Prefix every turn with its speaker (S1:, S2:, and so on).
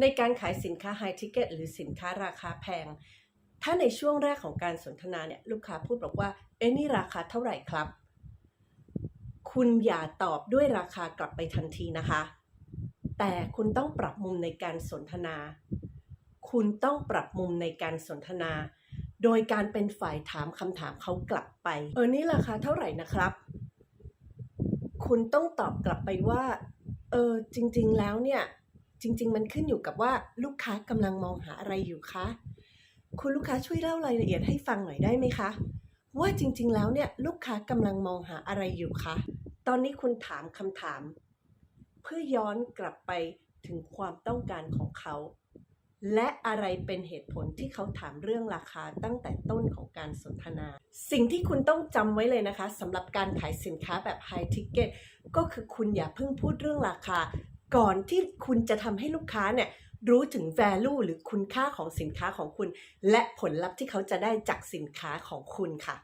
S1: ในการขายสินค้า High Ticket หรือสินค้าราคาแพง ถ้าในช่วงแรกของการสนทนาเนี่ยลูกค้าพูดบอกว่า เอ๊ะนี่ราคาเท่าไหร่ครับ คุณอย่าตอบด้วยราคากลับไปทันทีนะคะ แต่คุณต้องปรับมุมในการสนทนา คุณต้องปรับมุมในการสนทนา โดยการเป็นฝ่ายถามคำถามเขากลับไป เออนี่ราคาเท่าไหร่นะครับ คุณต้องตอบกลับไปว่า เออจริง ๆ แล้วเนี่ย จริง ๆ มันขึ้นอยู่กับว่าลูกค้ากำลังมองหาอะไรอยู่คะคุณลูกค้าช่วยเล่ารายละเอียดให้ฟังหน่อยได้ไหมคะ ว่าจริง ๆ แล้วเนี่ยลูกค้ากำลังมองหาอะไรอยู่คะ ตอนนี้คุณถามคำถาม เพื่อย้อนกลับไปถึงความต้องการของเขา และอะไรเป็นเหตุผลที่เขาถามเรื่องราคาตั้งแต่ต้นของการสนทนา สิ่งที่คุณต้องจำไว้เลยนะคะสำหรับการขายสินค้าแบบ High Ticket ก็คือคุณอย่าเพิ่งพูดเรื่องราคา ก่อนที่คุณจะทำให้ลูกค้าเนี่ยรู้ถึง value หรือคุณค่าของสินค้าของคุณ และผลลัพธ์ที่เขาจะได้จากสินค้าของคุณค่ะ